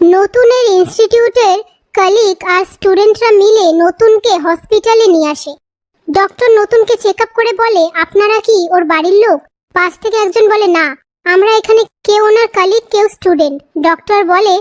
নতুনের ইনস্টিটিউটের কালিক আর স্টুডেন্টরা মিলে নতুনকে হসপিটালে নিয়ে আসে। ডক্টর নতুনকে চেক করে বলে, আপনারা কি ওর বাড়ির লোক? পাশ থেকে একজন বলে, না, আমরা এখানে কেউ ওনার কালিক, কেউ স্টুডেন্ট। ডক্টর বলে,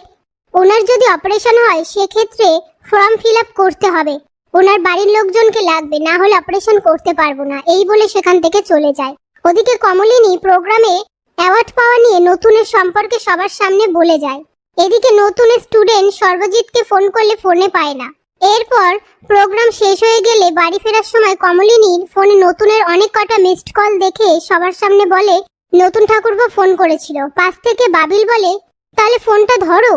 ওনার যদি অপারেশন হয়, সেক্ষেত্রে ফর্ম ফিল আপ করতে হবে। ওনার বাড়ির লোকজনকে লাগবে, না হলে অপারেশন করতে পারব না। এই বলে সেখান থেকে চলে যায়। ওদিকে কমলিনী প্রোগ্রামে অ্যাওয়ার্ড পাওয়া নিয়ে নতুনের সম্পর্কে সবার সামনে বলে যায়। এদিকে নতুন স্টুডেন্ট সর্বজিৎকে ফোন করলে ফোনে পায় না। এরপর প্রোগ্রাম শেষ হয়ে গেলে বাড়ি ফেরার সময় কমলিনীর ফোনে নতুনের অনেক কটা মিসড কল দেখে সবার সামনে বলে, নতুন ঠাকুরপো ফোন করেছিল। পাশ থেকে বাবিল বলে, তাহলে ফোনটা ধরো।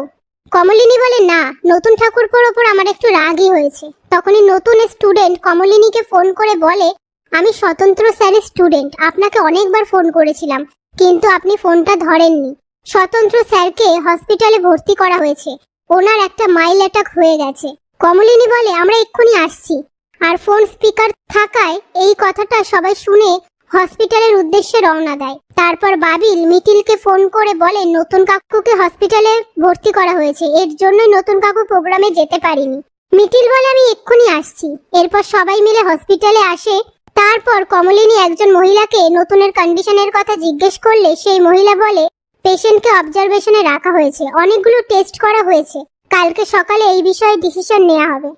কমলিনী বলে, না, নতুন ঠাকুরপোর ওপর আমার একটু রাগই হয়েছে। তখনই নতুন স্টুডেন্ট কমলিনীকে ফোন করে বলে, আমি স্বতন্ত্র স্যারের স্টুডেন্ট আপনাকে অনেকবার ফোন করেছিলাম, কিন্তু আপনি ফোনটা ধরেননি। স্বতন্ত্র স্যারকে হসপিটালে ভর্তি করা হয়েছে। ওনার একটা মাইল অ্যাটাক হয়ে গেছে। কমলিনী বলে, আমরা এক্ষুনি আসছি। আর ফোন স্পিকার থাকায় এই কথাটা সবাই শুনে হসপিটালের উদ্দেশ্যে রওনা দেয়। তারপর বাবিল মিটিলকে ফোন করে বলে, নতুন কাকুকে হসপিটালে ভর্তি করা হয়েছে। এর জন্যই নতুন কাকু প্রোগ্রামে যেতে পারিনি। মিটিল বলে, আমি এক্ষুনি আসছি। এরপর সবাই মিলে হসপিটালে আসে। তারপর কমলিনী একজন মহিলাকে নতুনের কন্ডিশনের কথা জিজ্ঞেস করলে, সেই মহিলা বলে পেশেন্টকে অবজারভেশনে রাখা হয়েছে। অনেকগুলো টেস্ট করা হয়েছে। কালকে সকালে এই বিষয়ে ডিসিশন নেওয়া হবে।